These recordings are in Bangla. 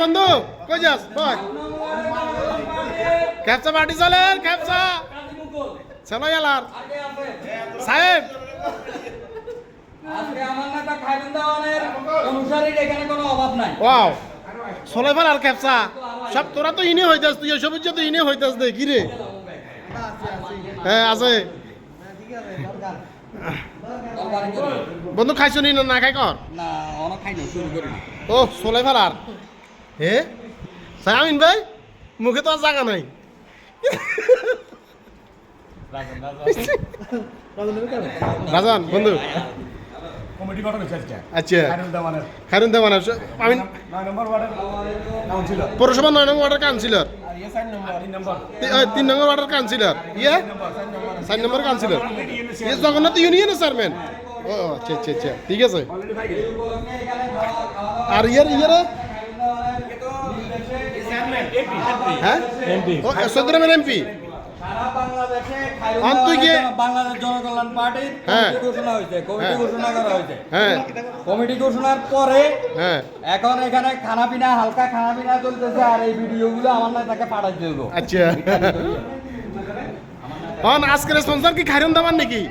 বন্ধু কই যাস? বয় ক্যাপচা পার্টি চলেন ক্যাপচা। চলো এলার। সাহেব। ওয়াও। ফেল আর ক্যাপচা। সব তোরা তো ইনে হইতাস তুই এসব তো ইনে হইতাস দে কি রে? হ্যাঁ আছে। বন্ধু খাইছো নি না খাই কর? না অনেক খাই না শুরু করি ও আর। হে সায়ামিন ভাই মুখে তো আর জায়গা নাই। রাজান বন্ধু। কমিটি গঠন হয়েছে আচ্ছা। খায়রুল দেওয়ানের। আমি নয় নম্বর ওয়ার্ডের কাউন্সিলর। পৌরসভা নয় নম্বর ওয়ার্ডের কাউন্সিলর। আর ইয়ে তিন নম্বর। তিন নম্বর ওয়ার্ডের কাউন্সিলর। ইয়ে? চার নম্বর কাউন্সিলর। ইয়ে জগন্নাথ ইউনিয়নের চেয়ারম্যান ও আচ্ছা আচ্ছা আচ্ছা। ঠিক আছে। আর ইয়ের ইয়ের? হ্যাঁ? এমপি। ও এমপি? সারা বাংলাদেশে জনকল্যাণ পার্টির হ্যাঁ। কমিটি ঘোষণা হয়েছে কমিটি হ্যাঁ। ঘোষণা করা হয়েছে। কমিটি ঘোষণার পরে হ্যাঁ। এখন এখানে খানা পিনা হালকা খানা পিনা চলতেছে আর এই ভিডিওগুলো আমার পাঠাই দেব। আচ্ছা। আজকের স্পন্সর কি খাইরুন দেওয়ার নাকি?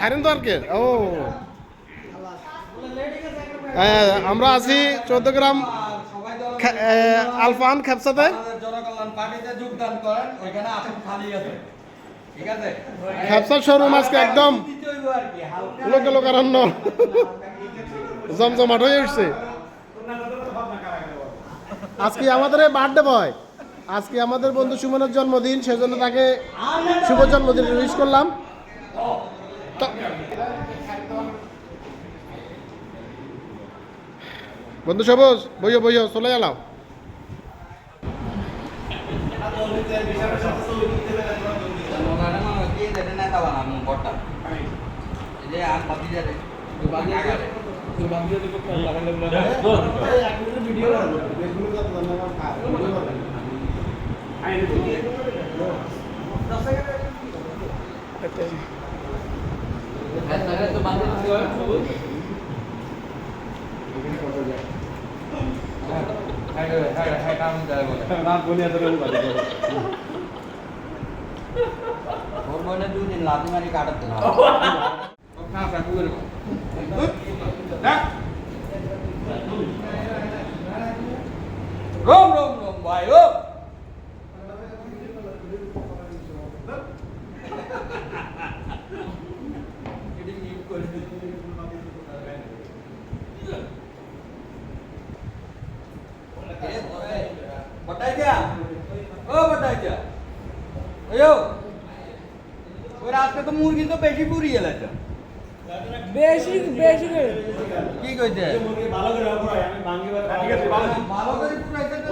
খাইরুন দেওয়ার ও। হ্যাঁ, আমরা আছি চৌদ্দ গ্রাম আলফান খেপসাতে? জনকল্যাণ পার্টিতে যোগদান করেন ওইখানে আসন খালি আছে ঠিক আছে? খেপসার শোরুম আজকে একদম লোকে লোকারণ্য। জমজমাট হয়ে উঠছে। আজকে আমাদের বার্থডে বয় আজকে আমাদের বন্ধু সুমনের জন্মদিন সেজন্য তাকে শুভ জন্মদিন উইশ করলাম। বন্ধু সবুজ বইও বইও চলে গেলাম। ওখানে બોલે દૂધ લાગુ મારી રોમ રોમ રોમ ભાઈ રોમ. ওই আজকে তো মুরগি তো বেশি পুরি লাগছে বেশি বেশি করে। কি কইছে? ভালো করে ভালো করে পুরাইছে তো